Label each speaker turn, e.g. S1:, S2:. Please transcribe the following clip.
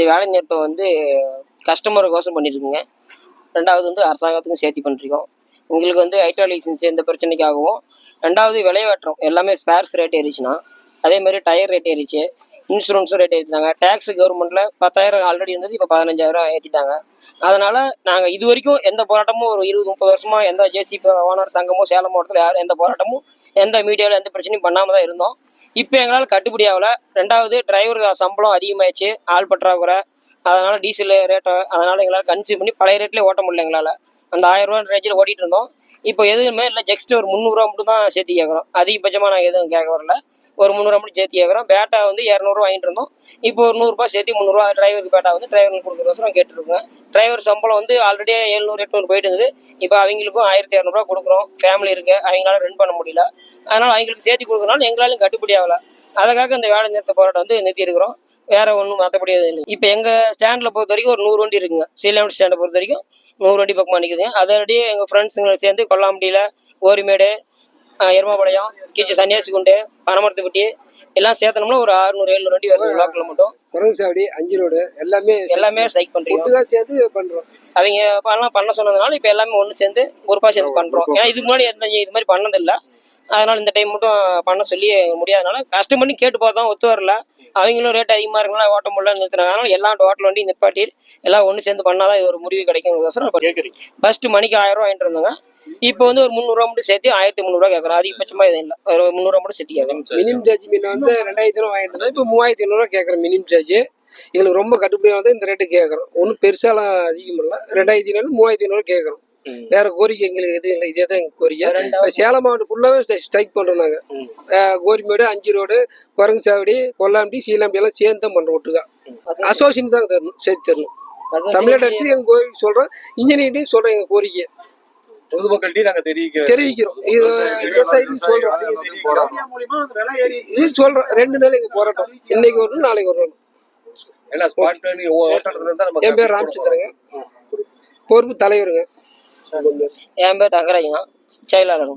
S1: இந்த வேலை நிறுத்தம் வந்து கஸ்டமருக்கோசம் பண்ணியிருக்குங்க ரெண்டாவது வந்து அரசாங்கத்துக்கும் சேர்த்து பண்ணிருக்கோம் உங்களுக்கு வந்து ஐட்டா லைசன்ஸ் எந்த பிரச்சனைக்காகவும் ரெண்டாவது விலையேற்றம் எல்லாமே ஸ்பேர்ஸ் ரேட் ஏறிச்சுன்னா அதே மாதிரி டயர் ரேட் ஏறிச்சு. இன்சூரன்ஸும் ரேட் ஏற்றிட்டாங்க டேக்ஸ் கவர்மெண்ட்டில் பத்தாயிரம் ஆல்ரெடி இருந்தது இப்போ பதினஞ்சாயிரம் ஏற்றிட்டாங்க அதனால் நாங்கள் இது வரைக்கும் எந்த போராட்டமும் ஒரு இருபது முப்பது வருஷமாக எந்த ஜேசிபி ஓனர் சங்கமோ சேலம் மாவட்டத்தில் யாரும் எந்த போராட்டமும் எந்த மீடியாவில் எந்த பிரச்சனையும் பண்ணாமல் தான் இருந்தோம். இப்போ எங்களால் கட்டுப்படி ஆகல. ரெண்டாவது டிரைவர் சம்பளம் அதிகமாயிடுச்சு. ஆள் பற்றாக்குறை. அதனால் டீசல் ரேட்டு அதனால் எங்களால் கன்சியூம் பண்ணி பழைய ரேட்லேயே ஓட்ட முடியல எங்களால். அந்த ஆயிரம் ரூபா ரேஞ்சில் ஓட்டிகிட்டு இருந்தோம். இப்போ எதுவுமே இல்லை. ஜெக்ஸ்ட் ஒரு முந்நூறுரூவா மட்டும் தான் சேர்த்து கேட்குறோம் அதிகபட்சமாக நாங்கள் எதுவும் கேட்க வரல. ஒரு முந்நூறு மட்டும் சேர்த்து கேட்குறோம் பேட்டா வந்து இரநூறுவா வாங்கிட்டு இருந்தோம். இப்போ ஒரு நூறுரூபா சேர்த்து முந்நூறுவா டிரைவருக்கு பேட்டா வந்து டிரைவருக்கு கொடுக்குறோம் கேட்டுருக்கோம். டிரைவர் சம்பளம் வந்து ஆல்ரெடி எழுநூறு எட்நூறு போயிட்டு இருந்தது. இப்போ அவங்களுக்கும் ஆயிரத்தி இரநூறுவா கொடுக்குறோம். ஃபேமிலி இருக்கு. அவங்களால ரன் பண்ண முடியல. அதனால் அவங்களுக்கு சேர்த்து கொடுக்குறனால எங்களாலும் கட்டுப்படி ஆகல. அதுக்காக இந்த வேலை நிறுத்த போராட்டம் வந்து நிறுத்தி இருக்கிறோம் வேற ஒன்றும் மற்றபடி எதுவும் இல்லை. இப்போ எங்கள் ஸ்டாண்டில் பொறுத்த வரைக்கும் ஒரு நூறு வண்டி இருக்குங்க. சீலம் ஸ்டாண்டை பொறுத்த வரைக்கும் நூறு வண்டி பக்கமாக நிற்குதுங்க அதோடய எங்கள் ஃப்ரெண்ட்ஸுங்களை சேர்ந்து கொல்லாம்பட்டியில் ஓரிமேடு எருமாபாளையம் கீச்சி சன்னியாசிகுண்டு பனமரத்துப்பட்டி எல்லாம் சேர்த்தனோம்னா ஒரு அறுநூறு எழுநூறு வண்டி வருது பிளாக்ல மட்டும்.
S2: குரங்கு சாவடி அஞ்சு ரோடு எல்லாமே
S1: எல்லாமே ஸ்ட்ரைக் பண்ணுறோம்
S2: ஒட்டுக்கா சேர்த்து பண்றோம்.
S1: அவங்க பண்ணலாம் பண்ண சொன்னதுனால இப்போ எல்லாமே ஒன்று சேர்ந்து குரூப்பாக சேர்ந்து பண்ணுறோம் ஏன்னா இதுக்கு முன்னாடி எந்த இது மாதிரி பண்ணதில்லை. அதனால இந்த டைம் மட்டும் பண்ண சொல்லி முடியாதனால கஷ்டம் பண்ணி கேட்டு பார்த்தோம் ஒத்து வரல. அவங்களும் ரேட் அதிகமாக இருக்கனால ஓட்ட முடியல நிறுத்தினாங்க அதனால எல்லா ஹோட்டல் வண்டி நிப்பாட்டி எல்லாம் ஒன்று சேர்ந்து பண்ணாதான் இது ஒரு முடிவு கிடைக்குங்கிறதோசரம்
S3: கேக்குறீங்க.
S1: ஃபர்ஸ்ட் மணிக்கு ஆயிரம் ரூபா வாங்கிட்டு இருந்தாங்க. இப்போ வந்து ஒரு முந்நூறுவா மட்டும் சேர்த்து ஆயிரத்தி முந்நூறுவா கேட்குறோம் அதிகபட்சமாக எதுவும் இல்லை. ஒரு முந்நூறுவா மட்டும் சேர்த்து கேட்குறோம்
S2: மினிமம் சார்ஜ் மீன் வந்து ரெண்டாயிரத்தி ரூபா வாங்கிட்டு இருந்தோம் இப்போ மூவாயிரத்தி ஐநூறுவா கேட்குறோம் மினிமம் சார்ஜ் எங்களுக்கு ரொம்ப கட்டுப்படியாக வந்து இந்த ரேட்டு கேட்குறோம் ஒன்றும் பெருசாலாம் அதிகம் இல்லை. ரெண்டாயிரத்தி ஐநூறு மூவாயிரத்தி ஐநூறு கேட்குறோம். வேற கோரிக்கை எங்களுக்கு எதுவும் இல்லை. இதே தான் எங்கள் கோரிக்கை. சேலம் மாவட்டம் ஃபுல்லாகவே ஸ்ட்ரைக் பண்ணுறோம் நாங்கள்
S3: ம்.
S2: கோரிமேடு அஞ்சு ரோடு குரங்கு சாவடி கொல்லாம்பட்டி சீலாம்பட்டி எல்லாம் சேர்ந்து தான் பண்ணுறோம் ஒட்டுக்கா. அசோசியேஷன் தான் தரணும். சேர்த்து தரணும். தமிழ்நாடு அரசு எங்கள் கோரிக்கை சொல்கிறோம் இன்ஜினியர்ட்டையும் சொல்கிறோம் எங்கள் கோரிக்கை.
S3: பொதுமக்கள்கிட்டயும் நாங்க தெரிவிக்கிறோம்.
S2: தெரிவிக்கிறோம். இது சொல்கிறோம் ரெண்டு நாள் எங்கள் போராட்டம். இன்னைக்கு ஒரு நாள், நாளைக்கு ஒரு நாள்.
S3: ஏன்னா ஸ்பாட் ஓட்டத்துல
S2: என் பேர் ராமச்சந்திரங்க. பொறுப்பு தலைவருங்க.
S1: என் பேர் தங்கராஜங்க செயலாளருங்க.